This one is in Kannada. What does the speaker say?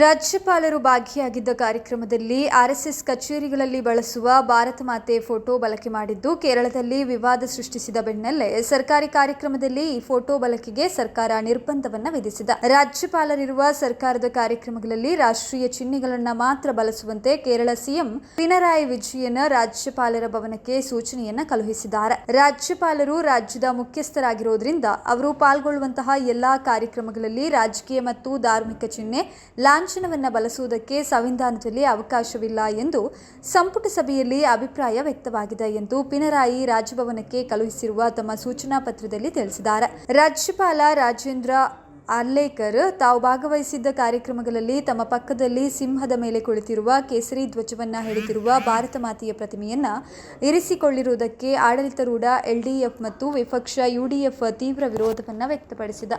ರಾಜ್ಯಪಾಲರು ಭಾಗಿಯಾಗಿದ್ದ ಕಾರ್ಯಕ್ರಮದಲ್ಲಿ ಆರ್ಎಸ್ಎಸ್ ಕಚೇರಿಗಳಲ್ಲಿ ಬಳಸುವ ಭಾರತ ಮಾತೆ ಫೋಟೋ ಬಳಕೆ ಮಾಡಿದ್ದು, ಕೇರಳದಲ್ಲಿ ವಿವಾದ ಸೃಷ್ಟಿಸಿದ ಬೆನ್ನಲ್ಲೇ ಸರ್ಕಾರಿ ಕಾರ್ಯಕ್ರಮದಲ್ಲಿ ಈ ಫೋಟೋ ಬಳಕೆಗೆ ಸರ್ಕಾರ ನಿರ್ಬಂಧವನ್ನು ವಿಧಿಸಿದೆ. ರಾಜ್ಯಪಾಲರಿರುವ ಸರ್ಕಾರದ ಕಾರ್ಯಕ್ರಮಗಳಲ್ಲಿ ರಾಷ್ಟ್ರೀಯ ಚಿಹ್ನೆಗಳನ್ನು ಮಾತ್ರ ಬಳಸುವಂತೆ ಕೇರಳ ಸಿಎಂ ಪಿನರಾಯಿ ವಿಜಯನ್ ರಾಜ್ಯಪಾಲರ ಭವನಕ್ಕೆ ಸೂಚನೆಯನ್ನು ಕಳುಹಿಸಿದ್ದಾರೆ. ರಾಜ್ಯಪಾಲರು ರಾಜ್ಯದ ಮುಖ್ಯಸ್ಥರಾಗಿರುವುದರಿಂದ ಅವರು ಪಾಲ್ಗೊಳ್ಳುವಂತಹ ಎಲ್ಲಾ ಕಾರ್ಯಕ್ರಮಗಳಲ್ಲಿ ರಾಜಕೀಯ ಮತ್ತು ಧಾರ್ಮಿಕ ಚಿಹ್ನೆ ಲಾಂಛನವನ್ನ ಬಳಸುವುದಕ್ಕೆ ಸಂವಿಧಾನದಲ್ಲಿ ಅವಕಾಶವಿಲ್ಲ ಎಂದು ಸಂಪುಟ ಸಭೆಯಲ್ಲಿ ಅಭಿಪ್ರಾಯ ವ್ಯಕ್ತವಾಗಿದೆ ಎಂದು ಪಿನರಾಯಿ ರಾಜಭವನಕ್ಕೆ ಕಳುಹಿಸಿರುವ ತಮ್ಮ ಸೂಚನಾ ಪತ್ರದಲ್ಲಿ ತಿಳಿಸಿದ್ದಾರೆ. ರಾಜ್ಯಪಾಲ ರಾಜೇಂದ್ರ ಅಲ್ಲೇಕರ್ ತಾವು ಭಾಗವಹಿಸಿದ್ದ ಕಾರ್ಯಕ್ರಮಗಳಲ್ಲಿ ತಮ್ಮ ಪಕ್ಕದಲ್ಲಿ ಸಿಂಹದ ಮೇಲೆ ಕುಳಿತಿರುವ ಕೇಸರಿ ಧ್ವಜವನ್ನು ಹಿಡಿದಿರುವ ಭಾರತ ಮಾತೆಯ ಪ್ರತಿಮೆಯನ್ನು ಇರಿಸಿಕೊಳ್ಳಿರುವುದಕ್ಕೆ ಆಡಳಿತಾರೂಢ ಎಲ್ಡಿಎಫ್ ಮತ್ತು ವಿಪಕ್ಷ ಯುಡಿಎಫ್ ತೀವ್ರ ವಿರೋಧವನ್ನು ವ್ಯಕ್ತಪಡಿಸಿದೆ.